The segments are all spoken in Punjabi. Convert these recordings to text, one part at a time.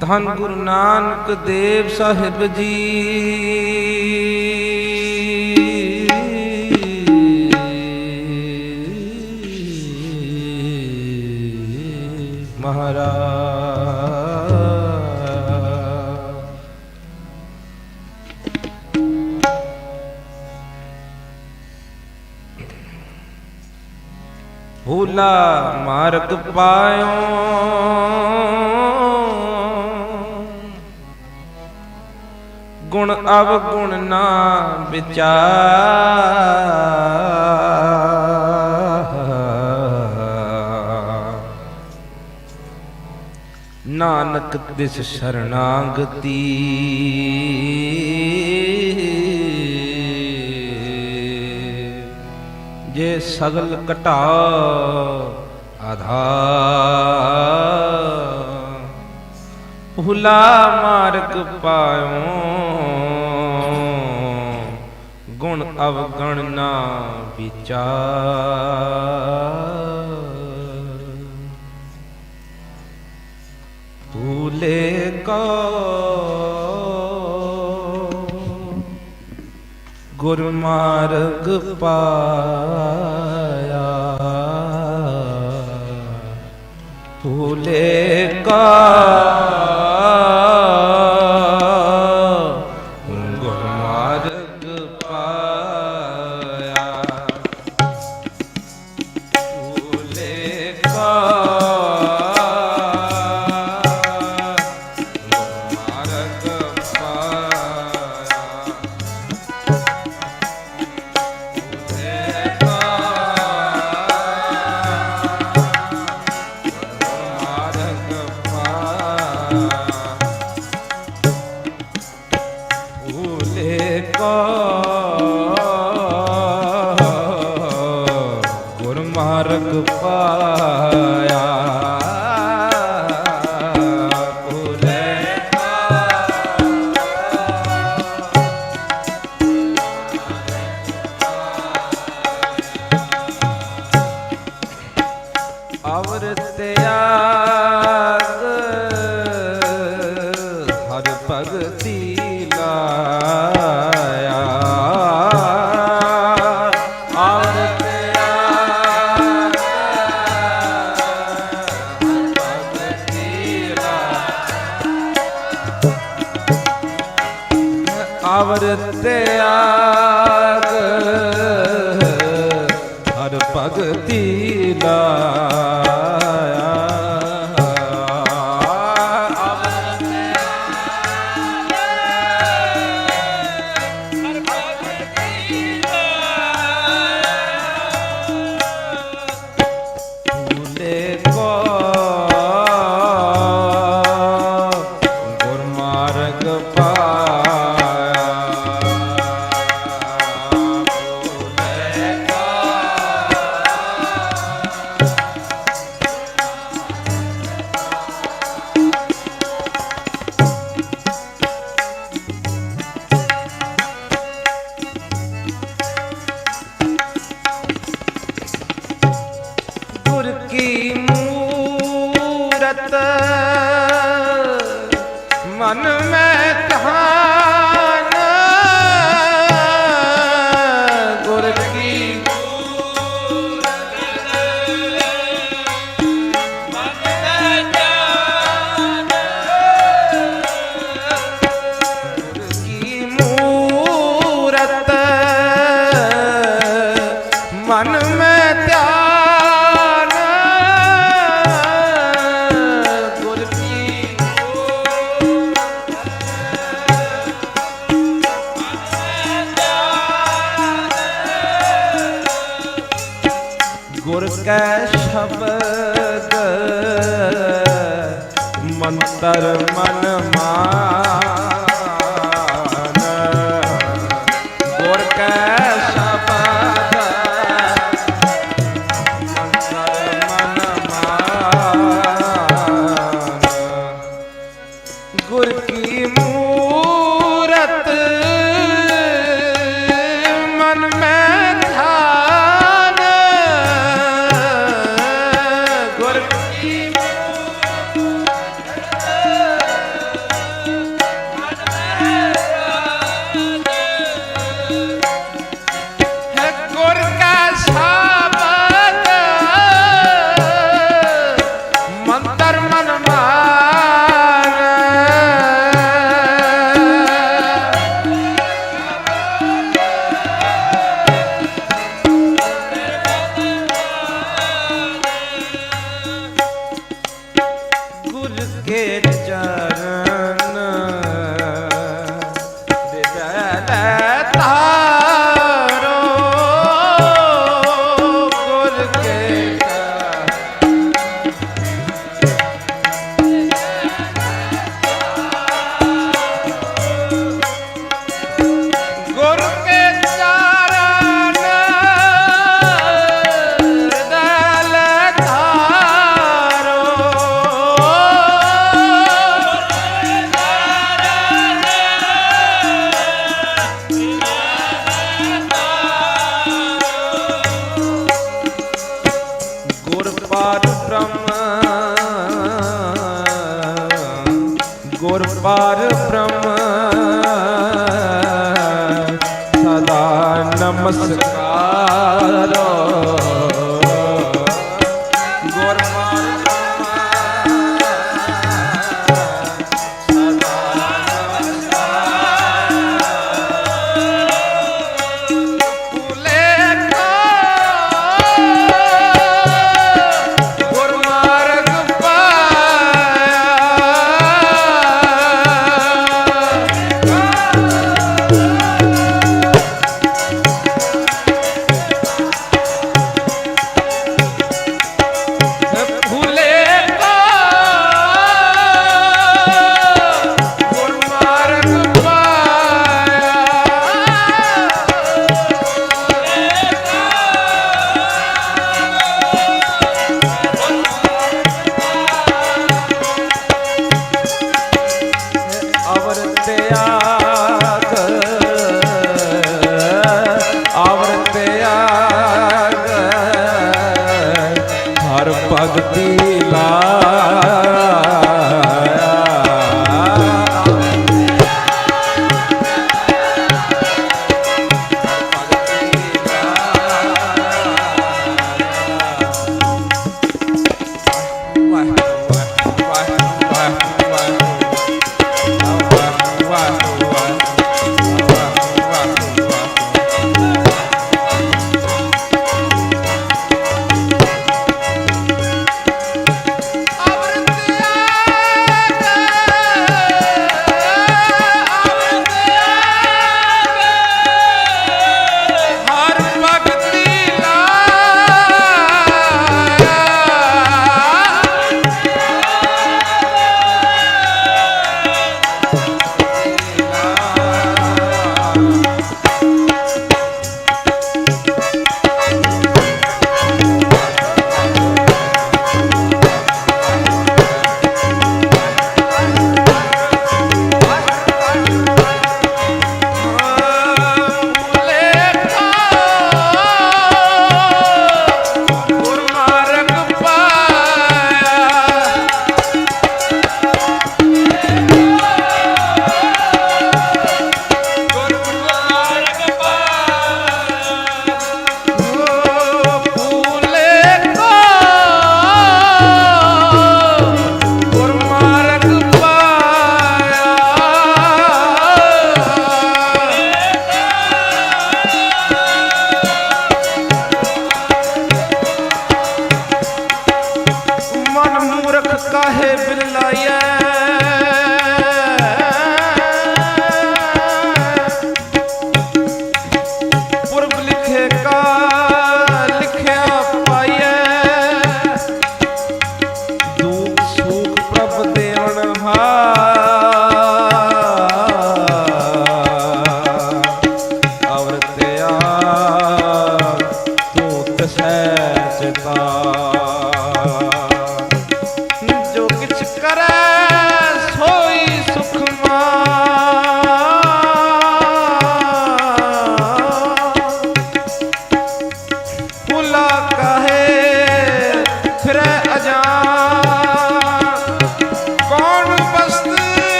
ਧੰਨ ਗੁਰੂ ਨਾਨਕ ਦੇਵ ਸਾਹਿਬ ਜੀ। ਮਹਾਰਾਜ। ਭੂਲਾ ਮਾਰਗ ਪਾਇਓ। ਗੁਣ ਅਵਗੁਣ ਨਾ ਵਿਚਾਰ। ਨਾਨਕ ਦਿਸ ਸ਼ਰਣਾਗਤੀ। ਜੇ ਸਗਲ ਘਟਾ ਆਧਾਰ ਭੁਲਾ ਮਾਰਗ ਪਾਇਓ। ਗੁਣ ਅਵਗਣ ਨਾ ਵਿਚਾਰ। ਭੂਲੇ ਕੋ ਗੁਰ ਪਾਇਆ। ਭੂਲੇ ਕਾ ਮਾਰਗ ਪਾਇਆ। ਹਰ ਭਗਤੀ ਲਾਇਆ। ਗੁਰ ਕੈ ਸ਼ਬਦ ਮੰਤਰ ਮਨ ਮਾਨ ਹਰ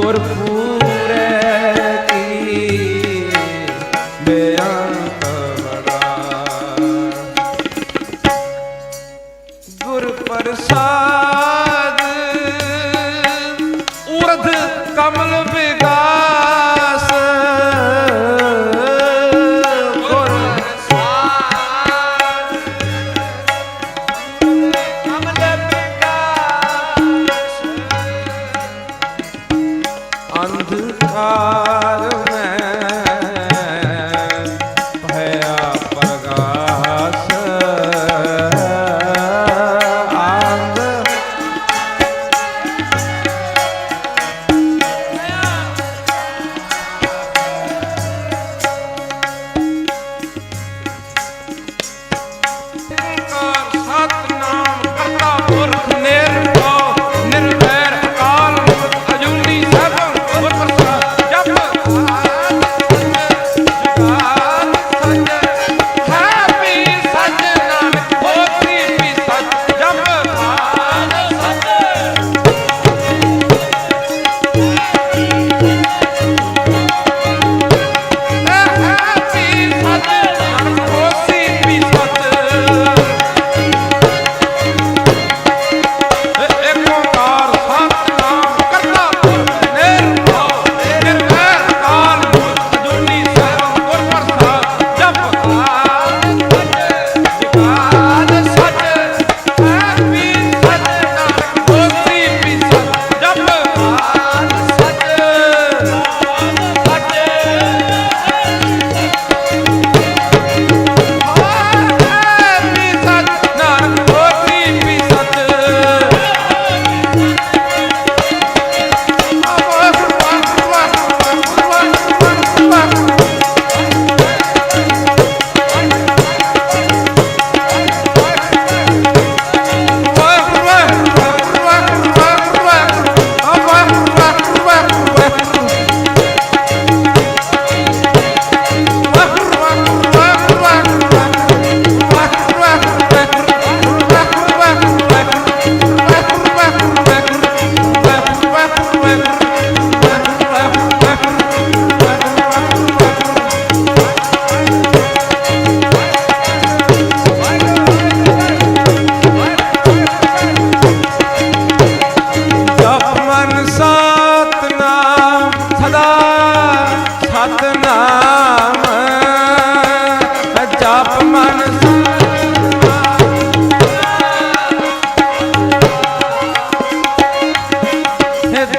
разговор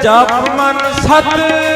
ਜਪ ਮਨ ਸਤਨਾਮ